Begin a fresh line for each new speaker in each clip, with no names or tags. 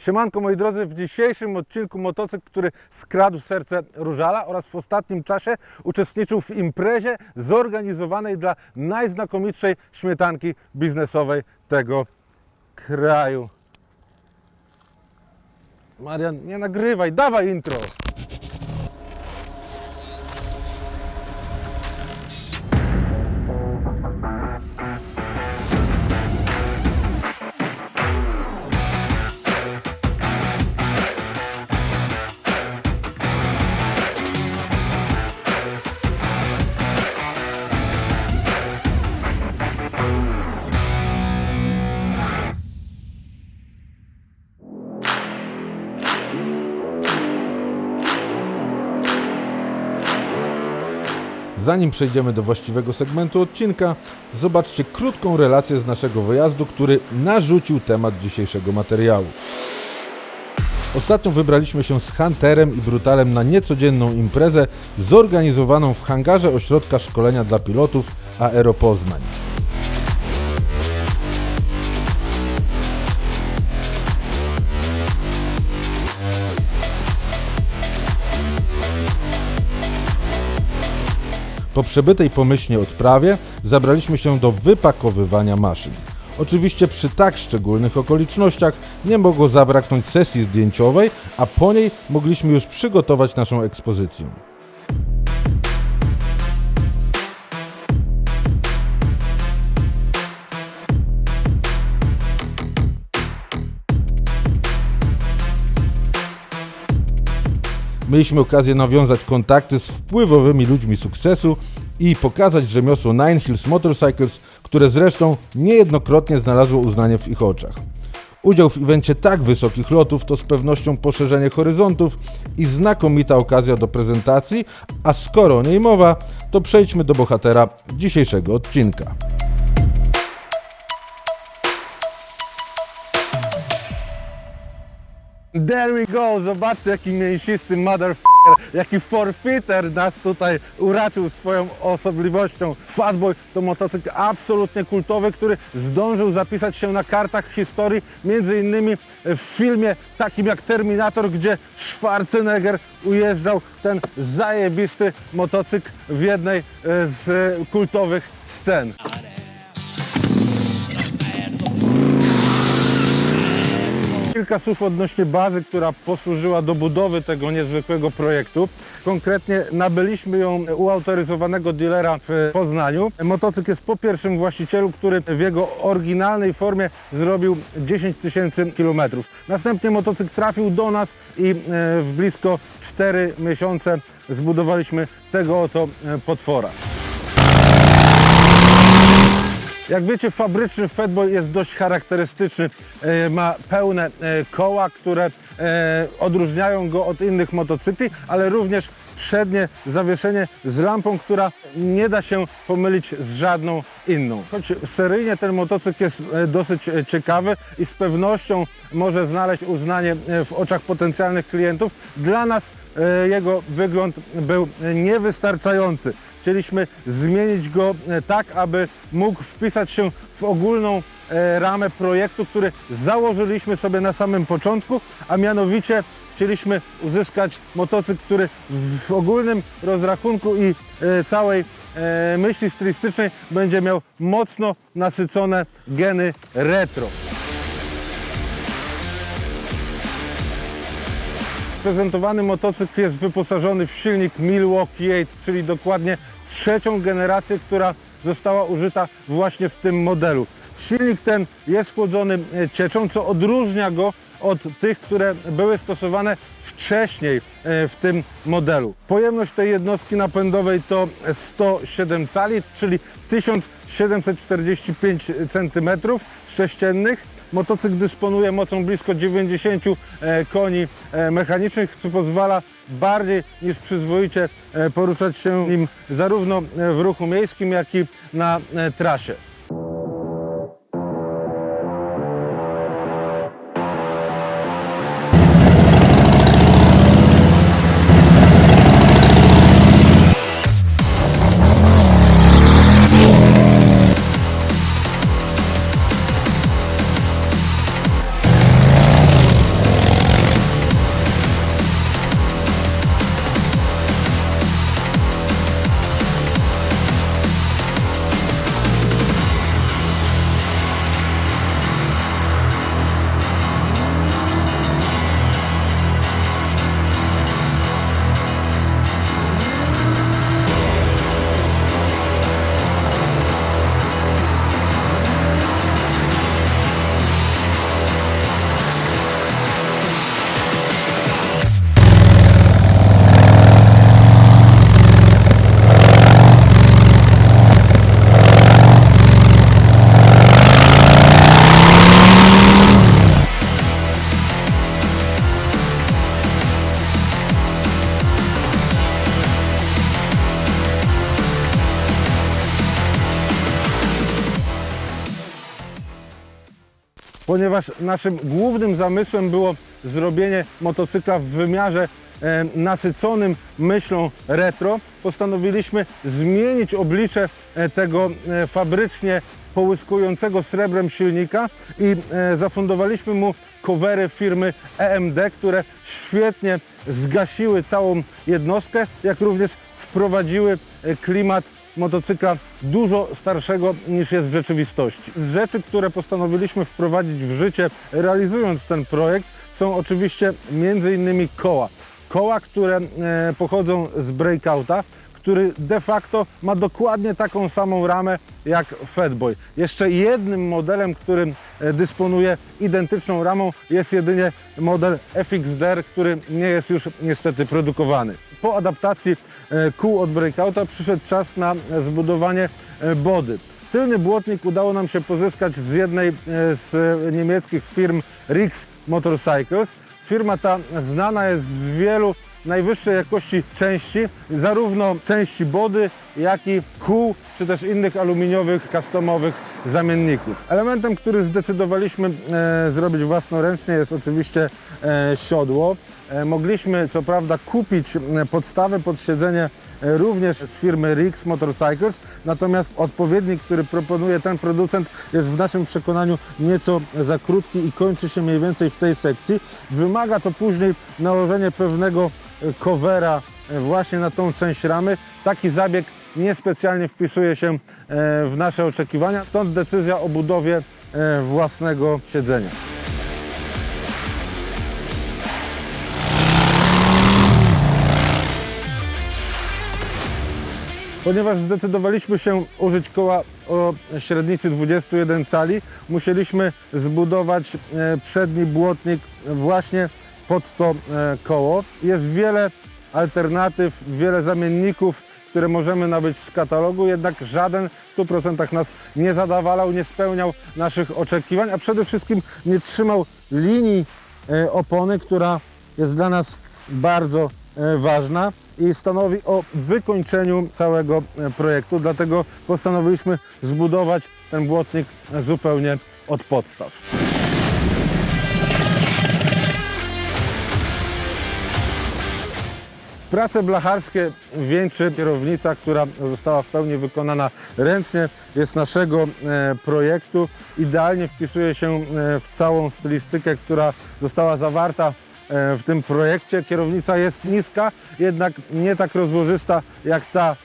Siemanko moi drodzy, w dzisiejszym odcinku motocykl, który skradł serce Różala oraz w ostatnim czasie uczestniczył w imprezie zorganizowanej dla najznakomitszej śmietanki biznesowej tego kraju. Marian, nie nagrywaj, dawaj intro! Zanim przejdziemy do właściwego segmentu odcinka, zobaczcie krótką relację z naszego wyjazdu, który narzucił temat dzisiejszego materiału. Ostatnio wybraliśmy się z Hunterem i Brutalem na niecodzienną imprezę zorganizowaną w hangarze ośrodka szkolenia dla pilotów Aero Poznań. Po przebytej pomyślnie odprawie zabraliśmy się do wypakowywania maszyn. Oczywiście przy tak szczególnych okolicznościach nie mogło zabraknąć sesji zdjęciowej, a po niej mogliśmy już przygotować naszą ekspozycję. Mieliśmy okazję nawiązać kontakty z wpływowymi ludźmi sukcesu i pokazać rzemiosło Nine Hills Motorcycles, które zresztą niejednokrotnie znalazło uznanie w ich oczach. Udział w evencie tak wysokich lotów to z pewnością poszerzenie horyzontów i znakomita okazja do prezentacji, a skoro o niej mowa, to przejdźmy do bohatera dzisiejszego odcinka. There we go! Zobaczcie jaki mięsisty motherfucker, jaki forfeiter nas tutaj uraczył swoją osobliwością. Fatboy to motocykl absolutnie kultowy, który zdążył zapisać się na kartach historii, między innymi w filmie takim jak Terminator, gdzie Schwarzenegger ujeżdżał ten zajebisty motocykl w jednej e, z kultowych scen. Kilka słów odnośnie bazy, która posłużyła do budowy tego niezwykłego projektu. Konkretnie nabyliśmy ją u autoryzowanego dealera w Poznaniu. Motocykl jest po pierwszym właścicielu, który w jego oryginalnej formie zrobił 10 tysięcy kilometrów. Następnie motocykl trafił do nas i e, w blisko 4 miesiące zbudowaliśmy tego oto e, potwora. Jak wiecie, fabryczny Fatboy jest dość charakterystyczny. E, Ma pełne e, koła, które e, odróżniają go od innych motocykli, ale również przednie zawieszenie z lampą, która nie da się pomylić z żadną inną. Choć seryjnie ten motocykl jest dosyć ciekawy i z pewnością może znaleźć uznanie w oczach potencjalnych klientów, dla nas jego wygląd był niewystarczający. Chcieliśmy zmienić go e, tak, aby mógł wpisać się w ogólną e, ramę projektu, który założyliśmy sobie na samym początku, a mianowicie chcieliśmy uzyskać motocykl, który w ogólnym rozrachunku i e, całej myśli stylistycznej będzie miał mocno nasycone geny retro. Prezentowany motocykl jest wyposażony w silnik Milwaukee 8, czyli dokładnie trzecią generację, która została użyta właśnie w tym modelu. Silnik ten jest chłodzony e, cieczą, co odróżnia go od tych, które były stosowane wcześniej e, w tym modelu. Pojemność tej jednostki napędowej to 107 cali, czyli 1745 cm3. Motocykl dysponuje mocą blisko 90 e, koni e, mechanicznych, co pozwala bardziej niż przyzwoicie e, poruszać się nim zarówno w ruchu miejskim, jak i na trasie. Ponieważ naszym głównym zamysłem było zrobienie motocykla w wymiarze nasyconym myślą retro, postanowiliśmy zmienić oblicze e, tego e, fabrycznie połyskującego srebrem silnika i e, zafundowaliśmy mu covery firmy EMD, które świetnie zgasiły całą jednostkę, jak również wprowadziły klimat motocykla dużo starszego niż jest w rzeczywistości. Z rzeczy, które postanowiliśmy wprowadzić w życie realizując ten projekt są oczywiście innymi koła. Koła, które e, pochodzą z breakouta, który de facto ma dokładnie taką samą ramę jak Fatboy. Jeszcze jednym modelem, którym e, dysponuje identyczną ramą jest jedynie model FXDR, który nie jest już niestety produkowany. Po adaptacji kół od breakouta przyszedł czas na zbudowanie e, body. Tylny błotnik udało nam się pozyskać z jednej e, z niemieckich firm Rix Motorcycles. Firma ta znana jest z wielu najwyższej jakości części, zarówno części body, jak i kół, czy też innych aluminiowych, customowych zamienników. Elementem, który zdecydowaliśmy e, zrobić własnoręcznie jest oczywiście e, siodło. E, mogliśmy co prawda kupić e, podstawę pod siedzenie e, również z firmy Rix Motorcycles, natomiast odpowiednik, który proponuje ten producent jest w naszym przekonaniu nieco za krótki i kończy się mniej więcej w tej sekcji. Wymaga to później nałożenie pewnego covera e, właśnie na tą część ramy. Taki zabieg niespecjalnie wpisuje się e, w nasze oczekiwania, stąd decyzja o budowie e, własnego siedzenia. Ponieważ zdecydowaliśmy się użyć koła o średnicy 21 cali, musieliśmy zbudować przedni błotnik właśnie pod to e, koło. Jest wiele alternatyw, wiele zamienników, które możemy nabyć z katalogu, jednak żaden w 100% nas nie zadawalał, nie spełniał naszych oczekiwań, a przede wszystkim nie trzymał linii e, opony, która jest dla nas bardzo e, ważna i stanowi o wykończeniu całego projektu. Dlatego postanowiliśmy zbudować ten błotnik zupełnie od podstaw. Prace blacharskie wieńczy kierownica, która została w pełni wykonana ręcznie, jest naszego e, projektu. Idealnie wpisuje się e, w całą stylistykę, która została zawarta e, w tym projekcie. Kierownica jest niska, jednak nie tak rozłożysta jak ta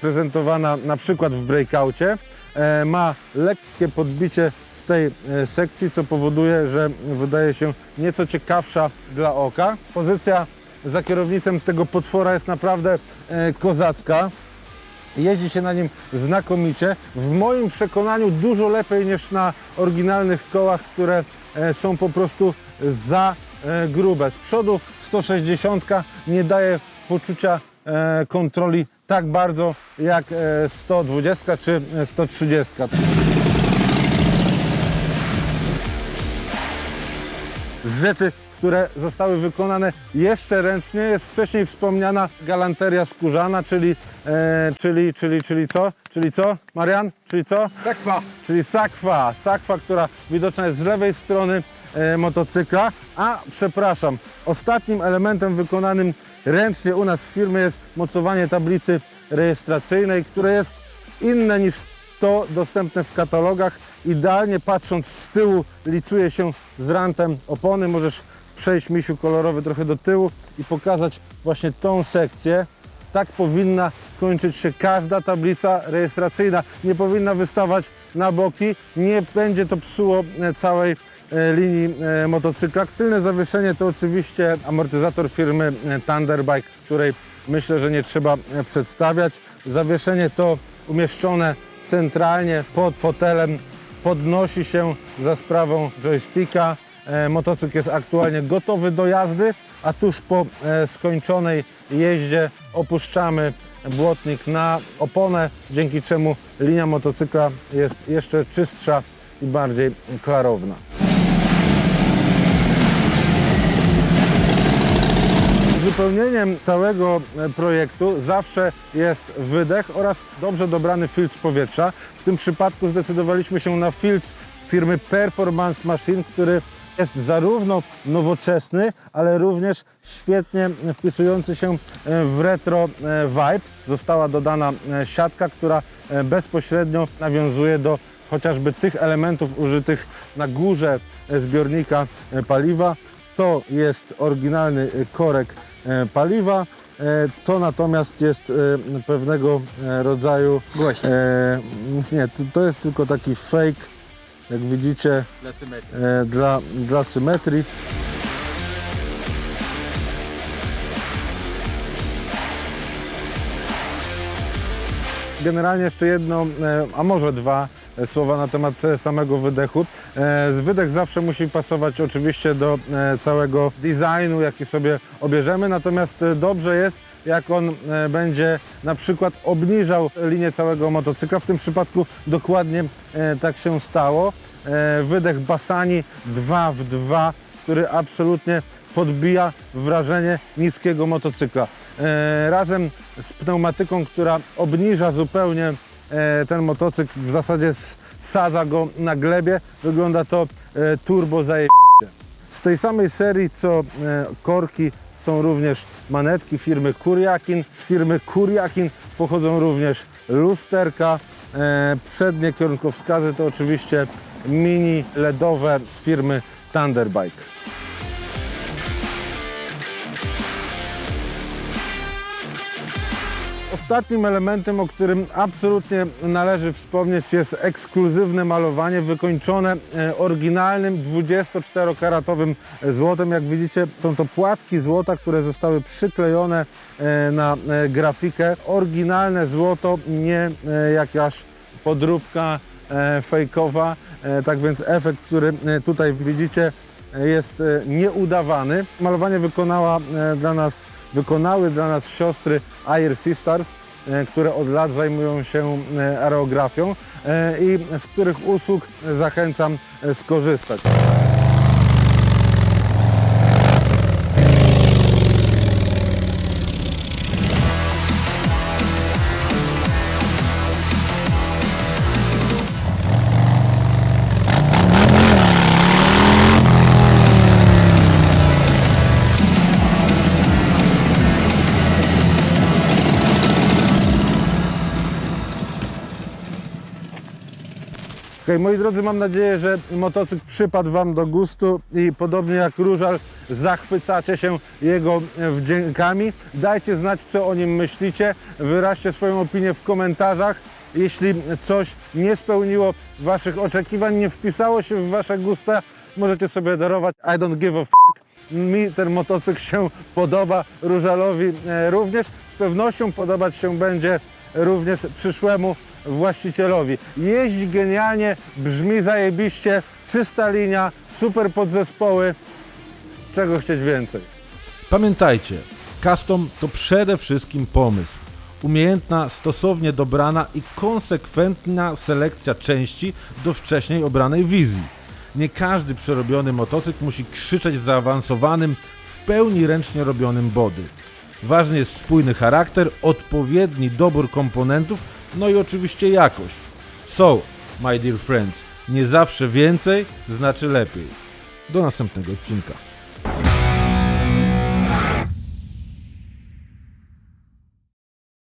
prezentowana na przykład w breakoucie. E, Ma lekkie podbicie w tej sekcji, co powoduje, że wydaje się nieco ciekawsza dla oka. Pozycja za kierownicą tego potwora jest naprawdę e, kozacka. Jeździ się na nim znakomicie. W moim przekonaniu dużo lepiej niż na oryginalnych kołach, które e, są po prostu za e, grube. Z przodu 160 nie daje poczucia kontroli tak bardzo jak e, 120 czy e, 130. z rzeczy, które zostały wykonane jeszcze ręcznie jest wcześniej wspomniana galanteria skórzana, czyli, e, czyli, czyli, czyli co? Czyli co, Marian? Czyli co?
Sakwa.
Czyli sakwa. Sakwa, która widoczna jest z lewej strony e, motocykla. A przepraszam, ostatnim elementem wykonanym ręcznie u nas w firmie jest mocowanie tablicy rejestracyjnej, które jest inne niż to dostępne w katalogach. Idealnie patrząc z tyłu licuje się z rantem opony. Możesz przejść misiu kolorowy trochę do tyłu i pokazać właśnie tą sekcję. Tak powinna kończyć się każda tablica rejestracyjna. Nie powinna wystawać na boki. Nie będzie to psuło e, całej e, linii e, motocykla. Tylne zawieszenie to oczywiście amortyzator firmy Thunderbike, której myślę, że nie trzeba przedstawiać. Zawieszenie to umieszczone centralnie pod fotelem podnosi się za sprawą joysticka. E, Motocykl jest aktualnie gotowy do jazdy, a tuż po e, skończonej jeździe opuszczamy błotnik na oponę, dzięki czemu linia motocykla jest jeszcze czystsza i bardziej klarowna. Wypełnieniem całego e, projektu zawsze jest wydech oraz dobrze dobrany filtr powietrza. W tym przypadku zdecydowaliśmy się na filtr firmy Performance Machine, który jest zarówno nowoczesny, ale również świetnie wpisujący się e, w retro e, vibe. Została dodana e, siatka, która bezpośrednio nawiązuje do chociażby tych elementów użytych na górze zbiornika paliwa. To jest oryginalny korek paliwa. To natomiast jest pewnego rodzaju.
Głośniej.
E, nie, to jest tylko taki fake, jak widzicie,
Dla symetrii.
e, dla, dla symetrii. Generalnie jeszcze jedno, e, a może dwa e, słowa na temat e, samego wydechu. Z Wydech zawsze musi pasować oczywiście do całego designu, jaki sobie obierzemy, natomiast dobrze jest, jak on e, będzie na przykład obniżał linię całego motocykla. W tym przypadku dokładnie e, tak się stało. E, Wydech Basani 2 w 2, który absolutnie podbija wrażenie niskiego motocykla. Razem z pneumatyką, która obniża zupełnie ten motocykl, w zasadzie sadza go na glebie, wygląda to turbo zaje... Z tej samej serii co korki są również manetki firmy Kuriakin. Z firmy Kuriakin pochodzą również lusterka. E, Przednie kierunkowskazy to oczywiście mini LEDowe z firmy Thunderbike. Ostatnim elementem, o którym absolutnie należy wspomnieć jest ekskluzywne malowanie wykończone e, oryginalnym 24-karatowym złotem. Jak widzicie są to płatki złota, które zostały przyklejone e, na e, grafikę. Oryginalne złoto, nie jakaś podróbka fejkowa. Tak więc efekt, który tutaj widzicie jest nieudawany. Malowanie wykonała dla nas, wykonały dla nas siostry Air Sisters, e, które od lat zajmują się e, aerografią e, i z których usług zachęcam skorzystać. Moi drodzy, mam nadzieję, że motocykl przypadł Wam do gustu i podobnie jak Różal zachwycacie się jego wdziękami. Dajcie znać, co o nim myślicie. Wyraźcie swoją opinię w komentarzach. Jeśli coś nie spełniło Waszych oczekiwań, nie wpisało się w Wasze gusta, możecie sobie darować I don't give a f***. Mi ten motocykl się podoba, Różalowi e, również. Z pewnością podobać się będzie również przyszłemu właścicielowi. Jeździ genialnie, brzmi zajebiście, czysta linia, super podzespoły. Czego chcieć więcej?
Pamiętajcie, custom to przede wszystkim pomysł. Umiejętna, stosownie dobrana i konsekwentna selekcja części do wcześniej obranej wizji. Nie każdy przerobiony motocykl musi krzyczeć zaawansowanym, w pełni ręcznie robionym body. Ważny jest spójny charakter, odpowiedni dobór komponentów, no i oczywiście jakość. So, my dear friends, nie zawsze więcej znaczy lepiej. Do następnego odcinka.